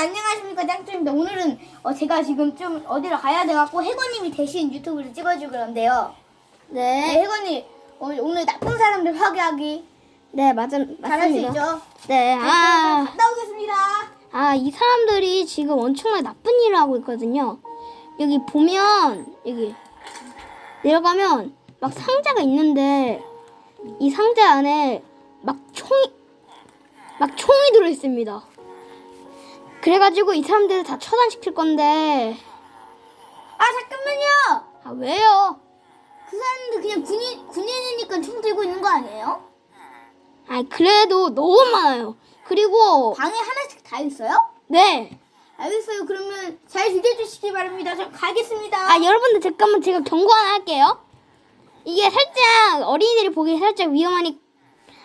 안녕하십니까 짱짱입니다. 오늘은 어, 제가 지금 좀 어디로 가야 돼갖고 해건님이 대신 유튜브를 찍어줄 건데요. 네, 네. 해건님 어, 오늘 나쁜 사람들 파괴하기 네, 맞아, 잘할 수 맞습니다. 있죠? 네, 아, 갔다 오겠습니다. 아, 이 사람들이 지금 엄청나게 나쁜 일을 하고 있거든요. 여기 보면, 여기, 내려가면 막 상자가 있는데, 이 상자 안에 막 총이, 막 총이 들어있습니다. 그래가지고 이 사람들을 다 처단시킬 건데, 아 잠깐만요. 아, 왜요? 그 사람들 그냥 군인 군인이니까 총 들고 있는 거 아니에요? 아, 그래도 너무 많아요. 그리고, 방에 하나씩 다 있어요? 네. 알겠어요. 그러면 잘 죽여주시기 바랍니다. 저 가겠습니다. 아 여러분들 잠깐만 제가 경고 하나 할게요. 이게 살짝 어린이들이 보기 살짝 위험하니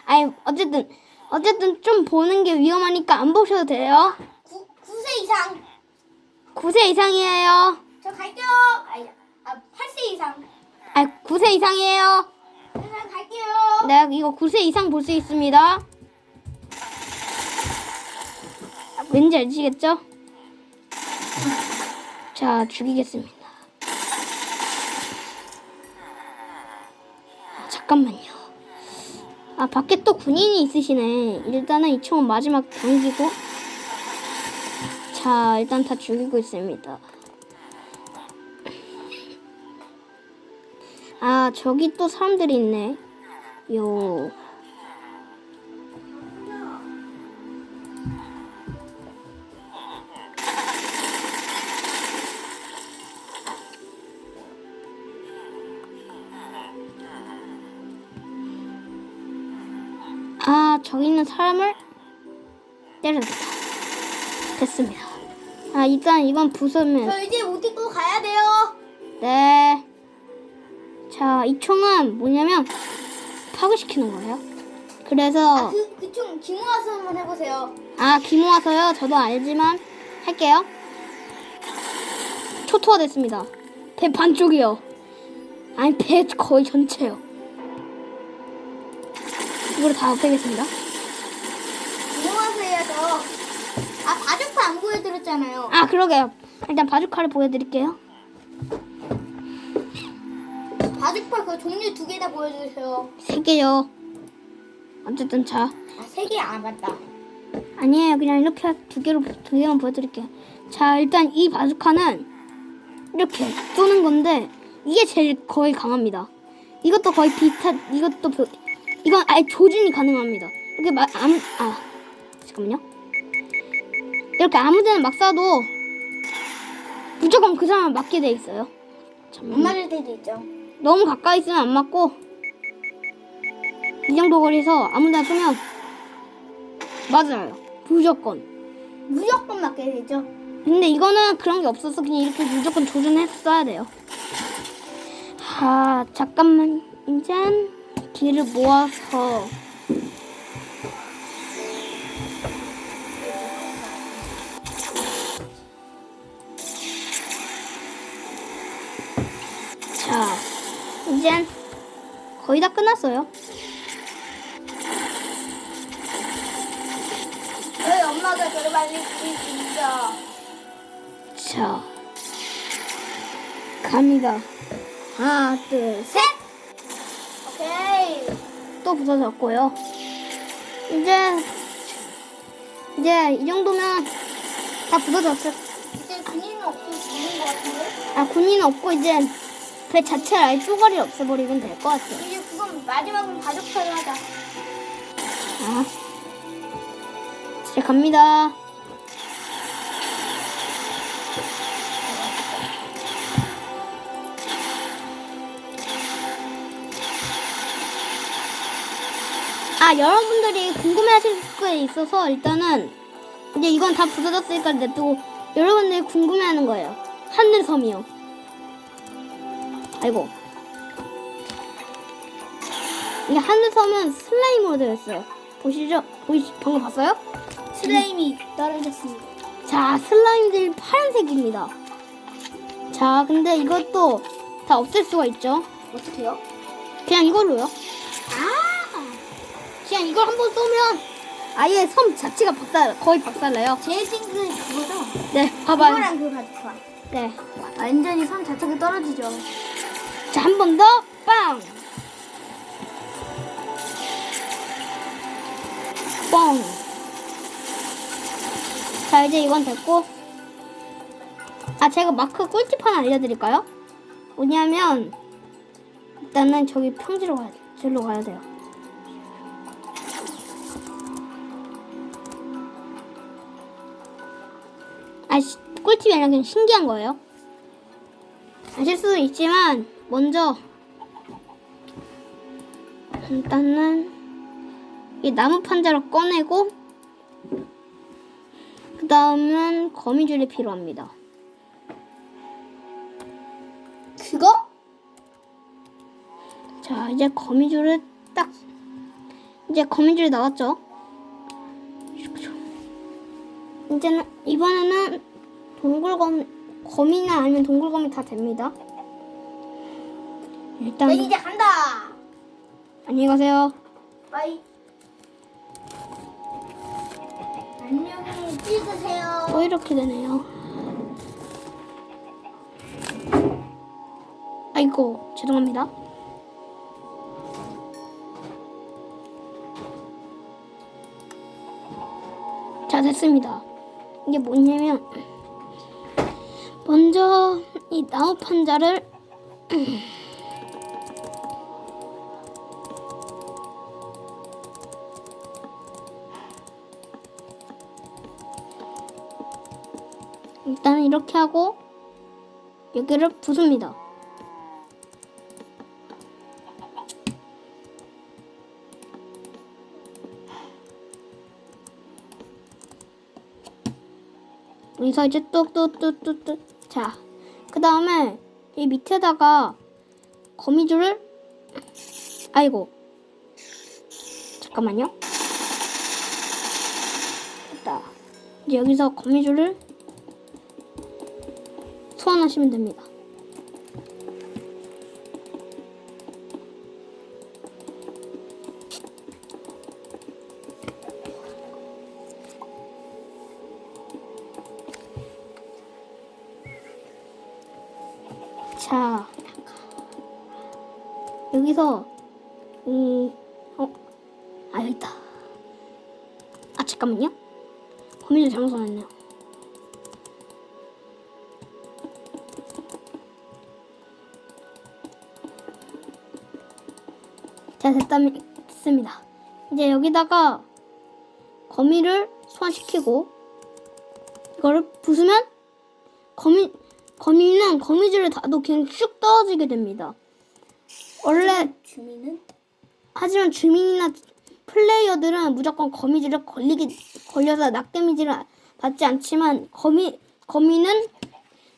아니 어쨌든 어쨌든 좀 보는 게 위험하니까 안 보셔도 돼요. 구, 9세 이상. 9세 이상이에요. 저 갈게요. 아니, 아 8세 이상. 아 9세 이상이에요. 그냥 갈게요. 네 이거 9세 이상 볼 수 있습니다. 아, 왠지 아시겠죠? 자 죽이겠습니다. 아, 잠깐만요. 아 밖에 또 군인이 있으시네. 일단은 이 총은 마지막 당기고. 자 일단 다 죽이고 있습니다. 아 저기 또 사람들이 있네. 요. 아, 저기 있는 사람을 때려줬다. 됐습니다. 아, 일단 이건 부수면, 저 이제 옷 입고 가야 돼요. 네. 자, 이 총은 뭐냐면, 파괴시키는 거예요. 그래서, 그, 그총 기모아서 한번 해보세요. 아, 기모아서요. 저도 알지만 할게요. 초토화 됐습니다. 배 반쪽이요. 아니, 배 거의 전체요. 이거를 다 없애겠습니다. 기모아서 해야죠. 아, 바둑파 안 보여드렸잖아요. 아, 그러게요. 일단 바주카를 보여드릴게요. 바둑파 그 종류 두 개 다 보여주세요. 세 개요. 어쨌든 자, 아, 세 개 안 맞다. 아니에요. 그냥 이렇게 두 개로 두 개만 보여드릴게요. 자, 일단 이 바주카는 이렇게 쏘는 건데 이게 제일 거의 강합니다. 이것도 거의 비슷한. 이것도 보- 이건 아예 조준이 가능합니다. 이렇게 막 아무 아 잠깐만요. 이렇게 아무데나 막 쏴도 무조건 그 사람 맞게 돼 있어요. 안 잠깐만요. 맞을 때도 있죠. 너무 가까이 있으면 안 맞고 이 정도 거리에서 아무데나 쏘면 맞아요. 무조건. 무조건 맞게 되죠. 근데 이거는 그런 게 없어서 그냥 이렇게 무조건 조준해서 써야 돼요. 아 잠깐만 이제 길을 모아서 이젠 거의 다 끝났어요. 저희 엄마가 저를 수 있죠. 자 갑니다. 하나 둘 셋. 오케이. 또 부서졌고요. 이제 이제 이 정도면 다 부서졌어요. 이제 군인은 없어지는 것 같은데? 아 군인은 없고 이제 배 자체를 아예 쪼가리를 없애버리면 될 것 같아요. 이제 그건 마지막으로 바둑파를 하자. 자, 이제 갑니다. 아 여러분들이 궁금해하실 게 있어서 일단은 이제 이건 다 부서졌으니까 냅두고 여러분들이 궁금해하는 거예요. 하늘섬이요. 아이고. 이 하늘섬은 슬라임으로 되어 있어요. 보시죠? 보이시 방금 봤어요? 슬라임이 떨어졌습니다. 자, 슬라임들이 파란색입니다. 자, 근데 이것도 다 없앨 수가 있죠. 어떻게요? 그냥 이걸로요. 아! 그냥 이걸 한번 쏘면 아예 섬 자체가 박살 거의 박살나요. 제일 싱크는 그거죠? 네, 봐봐요. 그거랑 그 바둑판. 네, 완전히 섬 자체가 떨어지죠. 자 한 번 더 빵. 뻥. 자 이제 이건 됐고 아 제가 마크 꿀팁 하나 알려드릴까요? 뭐냐면 일단은 저기 평지로 가야 돼. 저기로 가야 돼요. 아 시- 꿀팁이 아니라 그냥 신기한 거예요. 아실 수도 있지만 먼저 일단은 이 나무 판자를 꺼내고 그 다음은 거미줄이 필요합니다. 그거? 자 이제 거미줄을 딱 이제 거미줄이 나왔죠. 이제는 이번에는 동굴 거미 거미나 아니면 동굴 거미 다 됩니다. 일단 나 이제 간다. 안녕히 가세요. 빠이. 안녕히 찍으세요. 또 이렇게 되네요. 아이고 죄송합니다. 자 됐습니다. 이게 뭐냐면 먼저 이 나무 판자를 이렇게 하고 여기를 부숩니다. 여기서 이제 뚝뚝뚝뚝뚝 자, 그 다음에 이 밑에다가 거미줄을 아이고 잠깐만요. 됐다. 이제 여기서 거미줄을 소환하시면 됩니다. 자, 여기서 이 어, 아 여기 있다. 아 잠깐만요. 거미줄 잘못 써놨네요. 자 됐다, 됐습니다. 이제 여기다가 거미를 소환시키고 이거를 부수면 거미 거미는 거미줄을 닫아도 그냥 쑥 떨어지게 됩니다. 원래 주민은? 하지만 주민이나 플레이어들은 무조건 거미줄에 걸리게 걸려서 낙데미지를 받지 않지만 거미 거미는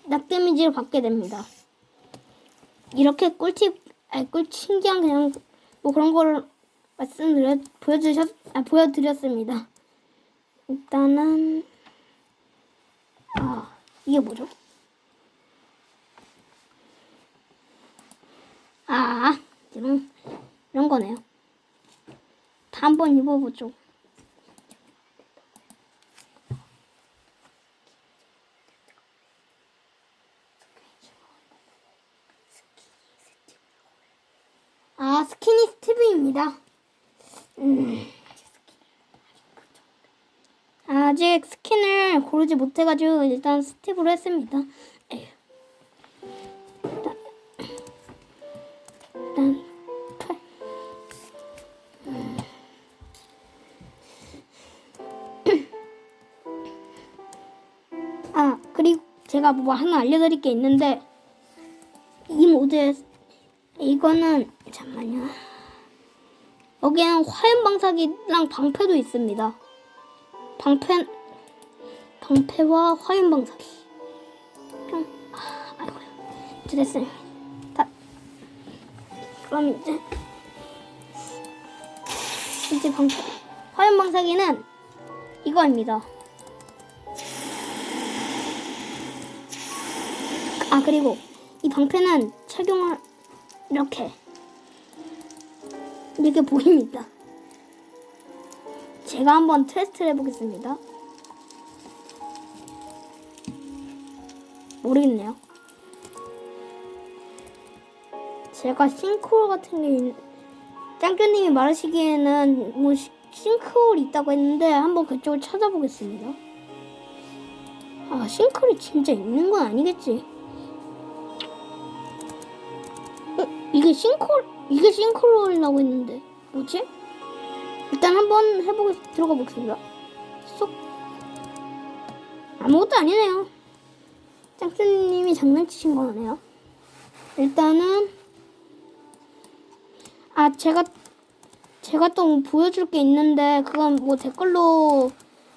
낙데미지를 받게 됩니다. 이렇게 꿀팁 아니 꿀 신기한 그냥 뭐 그런 거를 말씀드려 보여주셨 아, 보여드렸습니다. 일단은 아 이게 뭐죠? 아 이런 이런 거네요. 다 한번 입어보죠. 아 스키니 스티브입니다. 음. 아직 스킨을 고르지 못해가지고 일단 스티브로 했습니다. 에휴. 일단, 팔. 아 그리고 제가 뭐 하나 알려드릴 게 있는데 이 모드에 이거는 잠만요. 여기에는 화염 방사기랑 방패도 있습니다. 방패 방패와 화염 방사기. 뿅. 아, 아이고야. 이제 됐어요. 다. 그럼 이제 이제 방패 화염 방사기는 이거입니다. 아 그리고 이 방패는 착용을 이렇게 이렇게 보입니다. 제가 한번 테스트를 해보겠습니다. 모르겠네요. 제가 싱크홀 같은 게 있... 짱쭈님이 말하시기에는 뭐 시- 싱크홀이 있다고 했는데 한번 그쪽을 찾아보겠습니다. 아 싱크홀이 진짜 있는 건 아니겠지? 어 이게 싱크홀 이게 싱크홀이라고 했는데 뭐지? 일단 한번 해보고 들어가 보겠습니다. 쏙 아무것도 아니네요. 짱쭈님이 장난치신 거네요. 일단은 아 제가 제가 또 보여줄 게 있는데 그건 뭐 댓글로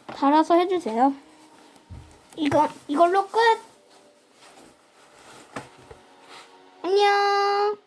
달아서 해주세요. 이거 이걸로 끝. 안녕.